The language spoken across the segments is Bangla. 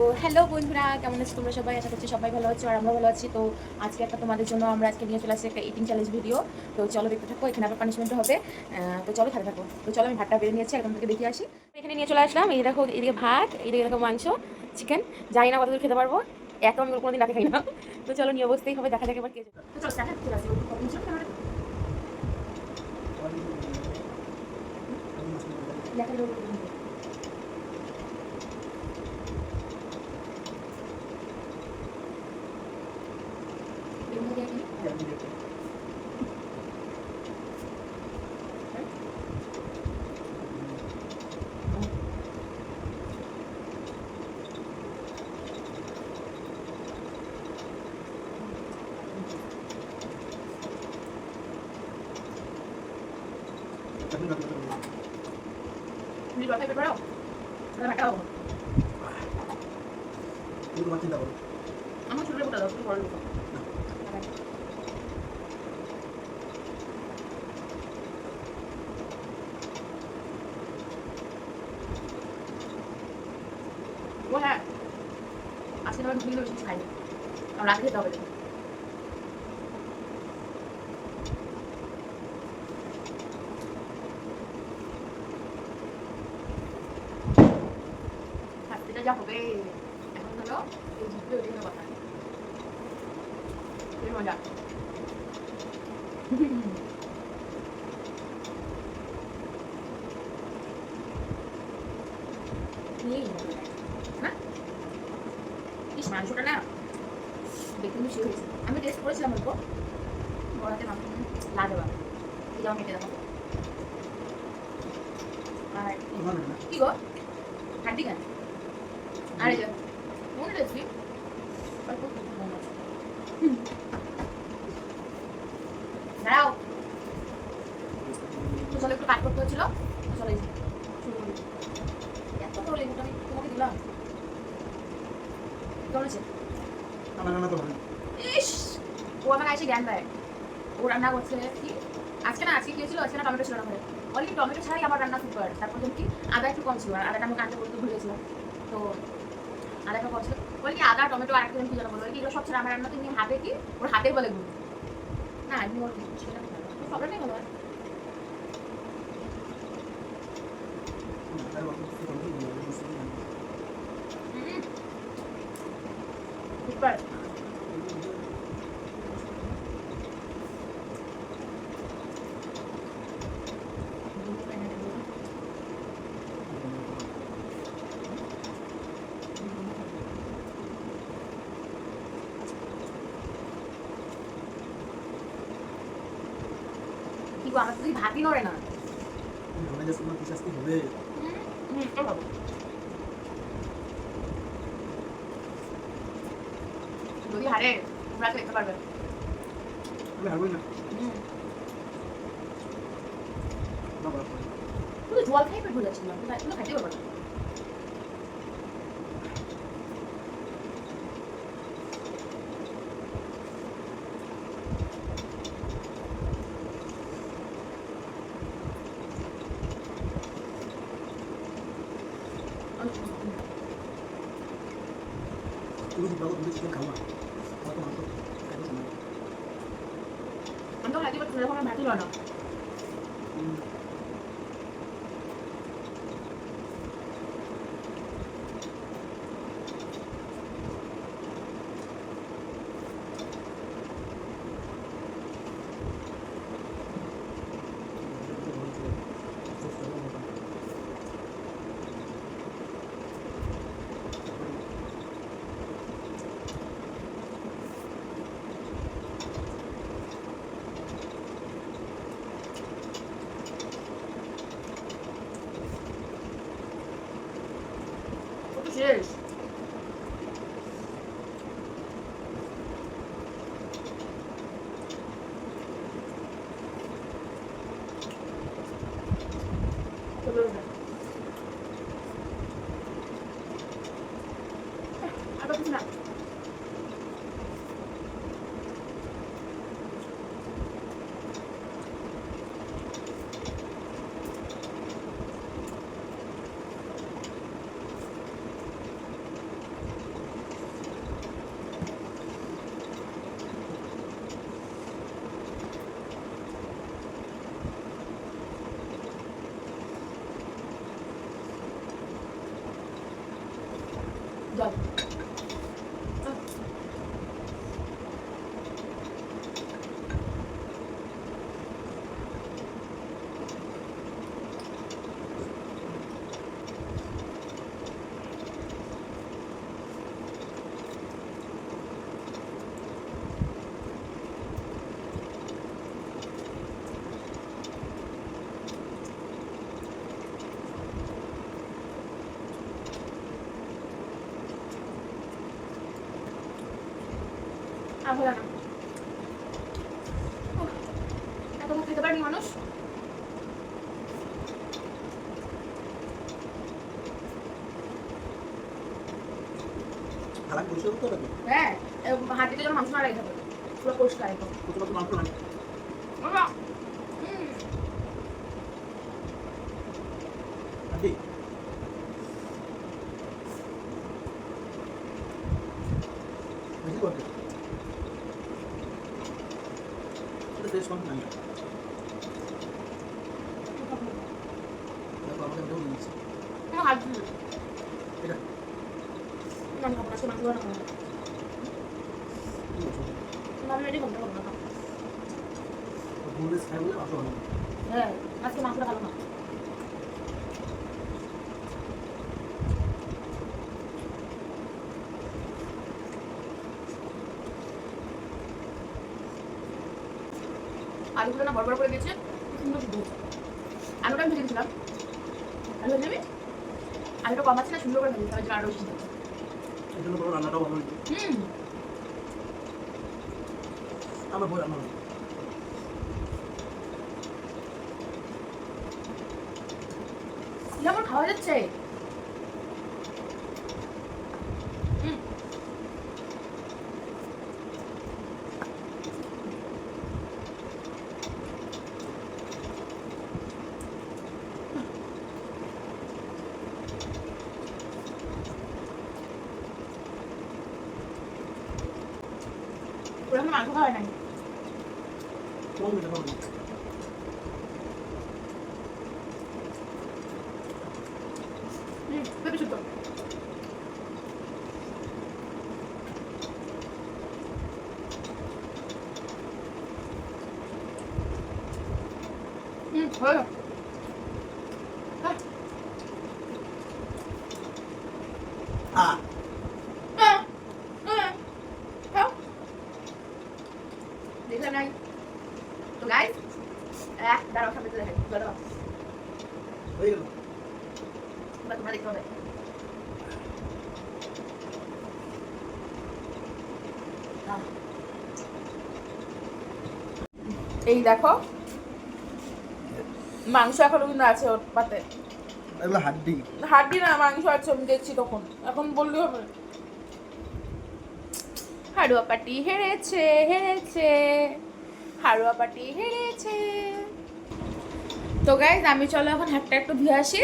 হ্যালো বন্ধুরা, কেমন আছো তোমরা সবাই? আশা করছি সবাই ভালো আছো আর আমরা ভালো আছি। তো আজকে একটা তোমাদের জন্য আমরা আজকে নিয়ে চলে আসছি একটা ইটিং চ্যালেঞ্জ ভিডিও তো চলো দেখতে থাকো, এখানে আবার পানিশমেন্ট হবে। তো চলো খাতে থাকো। তো চলো আমি ভাতটা বেড়ে নিয়েছি একদম থেকে দেখে আসি। এখানে নিয়ে চলে আসলাম, এই দেখো, এদিকে ভাত, এদিকে দেখো মাংস চিকেন জানি না কতদূর খেতে পারব। এত আমি কোনোদিন রাতে খাই না। তো চলো নিয়ে বসতেই হবে, দেখা যাক এবার কে দেখা যাবে এর মধ্যে এখানে তুমি জল খাইতে পারো তাহলে ভাতটা খাব আমার ছোটো দাও তুমি বড় লোক ও হ্যাঁ আজকে আমার ঘুমিয়ে বেশি খাইনি আমার রাতে খেতে হবে হাসপিটাল যা হবে এখন হলো এই ওই জন্য কথা। মজা? মাংসটা না দেখতে মিশি হয়েছে। আমি টেস্ট করেছিলাম অল্প। বড়াতে মাংস এই যেমন কেটে দেবো আর কি গো? হাড্ডি কেন? আরে যা রেখছি অল্প একটু আছে। হুম। দাঁড়াও তো চলো একটু কাট করতে হচ্ছিল। চলে এত বড় লেবুটা আমি তোমাকে দিলাম। কেমন আছে ইস! ও আমাকে এসে জ্ঞান দেয়। ও রান্না করছে কি? আজকে না আজকে খেয়েছিল আজকে না টমেটো ছিল না ঘরে। অলরেডি টমেটো ছাড়াই আমার রান্না সুপার তারপর কি আদা একটু কম ছিল আর আদাটা আমাকে আনতে বলতে ভুলে গেছিলাম। তো আদা পছন্দ বলে কি, আদা, টমেটো আর একটা কি যেন বলো। সব ছেড়ে আমার রান্না তুমি হাতে কি? ওর হাতে বলে গুলো না আমি ওর সেটা সব রান্নাই ভালো হয় সুপার কি গো আমার তো তুই ভাতই নড়ে না। হুম তো ভাবো যদি হারে তোমরা দেখতে পারবে। হুম। শুধু জল খাই পেট খাইতে পারবে না। আমি তো খাইতে পারছি না যখন আমার ভাতই লয় আর হলো না। এত খেতে পারেনি মানুষ। খারাপ পরিষ্কার করতে হবে হ্যাঁ হাতিতে যেন মাংস না রাখতে হবে পুরো পরিষ্কার একদম। প্রথমত মাংস না বাবা হুম আন্টি বেশি করতে এটা ফ্রেশ মাংস নাই দেখো আমাকে দেবো দিচ্ছি না মাংস না খাব না হ্যাঁ আজকে মাংসটা ভালো না। আলুগুলো না বড় বড় করে দিয়েছে সুন্দর আমি ভেজে দিয়েছিলাম আলু ভেজে দিবি আলুটা কম আছে না সুন্দর করে ভেজে দিতে হবে আরও বেশি সিদ্ধ হচ্ছে। এই জন্য বড় রান্নাটাও ভালো হয়েছে হুম আমার বই রান্না হয়েছে এটা আমার খাওয়া যাচ্ছে แล้วมันมาทุกเท่าไหร่ไหนช่วงมันจะเท่าไหร่นี่ไม่ไปชุดตัว 응, 좋아요. 아. এই দেখো। মাংস এখনও কিন্তু আছে ওর পাতে। এগুলো হাড্ডি। হাড্ডি না মাংস আছে আমি দেখছি তখন। এখন বললে হবে। হাড়ুয়া পাটি হেরেছে হেরেছে হাড়ুয়া পাটি হেরেছে তো গাইজ আমি চলো এখন হাতটা একটু ধুয়ে আসি।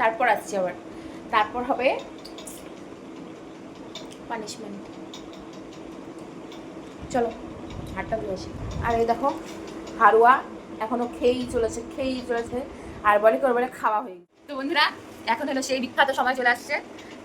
তারপর আসছি আবার। তারপর হবে পানিশমেন্ট চলো হাতটা ধুয়ে আসি। আর এই দেখো হারুয়া এখনও খেয়েই চলেছে খেয়েই চলেছে। আর বলে কি বলে খাওয়া হয়ে। তো বন্ধুরা এখন হলো সেই বিখ্যাত সময় চলে আসছে।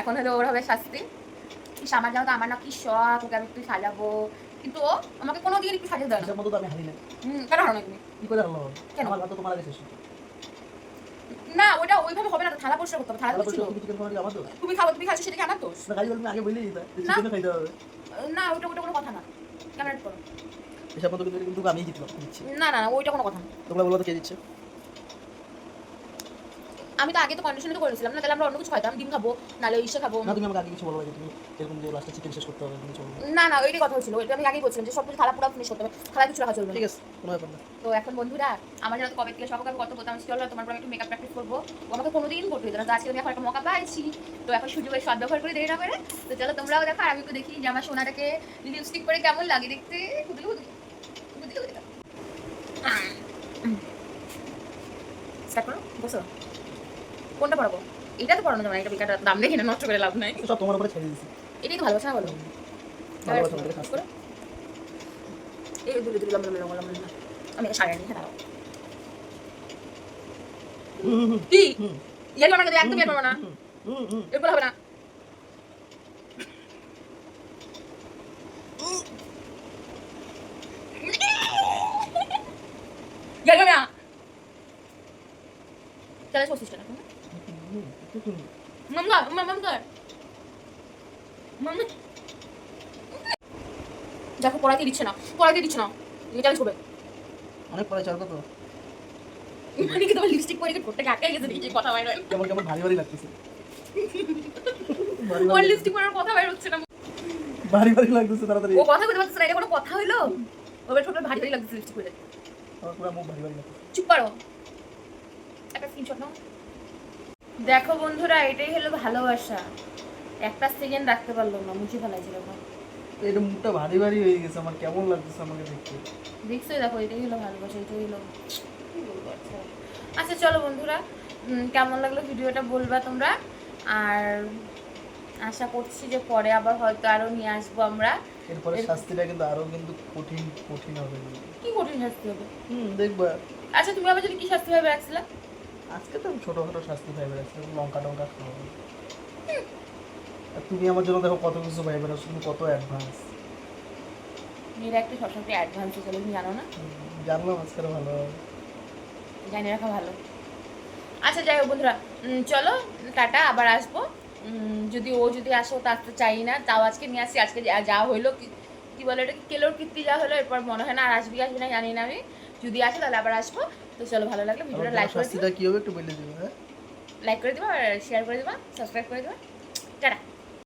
এখন হলো ওর হবে শাস্তি। ইস, আমার জানো তো আমার না কি শখ ওকে আমি একটু সাজাবো। কিন্তু ও আমাকে কোনো দিন একটু সাজিয়ে দেয় না। আমি হারি না। হুম কেন হারো না তুমি? কি করে হারলো কেন? আমার তো তোমার শেষ না ওটা ওইভাবে হবে না থালা পরিষ্কার করতে হবে থালা ছিল। তুমি চিকেন খাওয়া আমার তো তুমি খাব তুমি খাচ্ছ সেটা কি আমার দোষ? না গাড়ি বলবে আগে বলেই দিতা না। চিকেন খাইতে হবে। না ওইটা ওটা কোনো কথা না। ক্যামেরা করো এসব মতো কিন্তু আমি দিচ্ছি। না না না ওইটা কোনো কথা না। তোমরা বলো তো কে দিচ্ছে আমি তো আগে তো কন্ডিশনে তো করেছিলাম না তাহলে আমরা অন্য কিছু খাইতাম ডিম খাব নাহলে ইসে খাব। না তুমি আমাকে আগে কিছু বলো যে তুমি এরকম যে লাস্টে চিকেন শেষ করতে হবে তুমি চলো না না ওইটাই কথা হচ্ছিল ওইটা আমি আগেই বলছিলাম যে সব কিছু থালা পুরো ফিনিশ করতে হবে। থালা কিছু রাখা চলবে ঠিক আছে কোনো ব্যাপার না। তো এখন বন্ধুরা আমার যেন কবে থেকে আমি কত করতাম চলো তোমার পর একটু মেকআপ প্র্যাকটিস করব। ও আমাকে কোনোদিন করতে দিত না। আজকে আমি এখন একটা মকা পাইছি তো এখন সুযোগের সদ ব্যবহার করে দেরি না করে। তো চলো তোমরাও দেখো আর আমি একটু দেখি যে আমার সোনাটাকে লিপস্টিক করে কেমন লাগে দেখতে। হুদুলি হুদুলি হুদুলি হুদুলি স্টার্ট করো বসো। কোনটা পড়াবো? এটা তো পড়ানো যাবে না এটা বেকার দাম দেখে না নষ্ট করে লাভ নাই। সব তোমার উপরে ছেড়ে দিছি এটাই তো ভালোবাসা বলো? এই দূরে দূরে লম্বা লম্বা লম্বা আমি সাড়ে নিয়ে হ্যাঁ, দাঁড়াও। কি? ইয়ার একদম না। এরপর হবে না। না দেখো পড়াইতে দিচ্ছে না পড়াইতে দিচ্ছে না। চ্যালেঞ্জ করবে অনেক চার কত? মানে কি তোমার লিপস্টিক পরে ঠোঁটটা গেছে কথা বাইরে কেমন কেমন ভারী ভারী লাগতেছে। ওর লিপস্টিক পরার কথা বাইরে হচ্ছে না। ভারী ভারী লাগতেছে তাড়াতাড়ি। ও কথা বলতে না এটা কোনো কথা হইল? ওর ঠোঁটে ভারী ভারী লাগছে লিপস্টিক পরে। আমার পুরো মুখ ভারী ভারী লাগতেছে। চুপ করো। একটা স্ক্রিনশট নাও। দেখো বন্ধুরা এটাই হলো ভালোবাসা। একটা সেকেন্ড রাখতে পারল না মুছে ফেলাইছিল না এটা মুখটা ভারী ভারী হয়ে গেছে আমার কেমন লাগতেছে আমাকে দেখতে। দেখছোই দেখো এটাই হলো ভালোবাসা এটাই হলো আচ্ছা চলো বন্ধুরা কেমন লাগল ভিডিওটা বলবা তোমরা? আর আশা করছি যে পরে আবার হয়তো আরও নিয়ে আসব আমরা। এরপরে এর- শাস্তিটা কিন্তু আরও কিন্তু কঠিন কঠিন হবে। কি কঠিন শাস্তি হবে? হুম দেখবা। আচ্ছা তুমি আবার যদি কি শাস্তি ভাবে রাখছিলে? আজকে তো ছোটখাটো শাস্তি ভাইবে রাখছি লঙ্কা টঙ্কা খাওয়া তুমি আমার জন্য দেখো কত কিছু ভাইবে রাখছো তুমি কত অ্যাডভান্স মেয়েরা একটু সবসময় অ্যাডভান্স চলে তুমি জানো না? জানলাম আজকে ভালো জানি রাখা ভালো। আচ্ছা যাই হোক বন্ধুরা চলো টাটা আবার আসব। যদি ও যদি আসে ও তো আসতে চাই না তাও আজকে নিয়ে আসি আজকে যা হইল কি- বলে এটা কেলোর কীর্তি যা হলো এরপর মনে হয় না আর আসবি আসবি না জানি না আমি। যদি আসে তাহলে আবার আসব। তো চলো ভালো লাগলে ভিডিওটা লাইক করে দিবা কি হবে একটু বলে দিবে হ্যাঁ? লাইক করে দিবা আর শেয়ার করে দিবা সাবস্ক্রাইব করে দিবা। টাটা।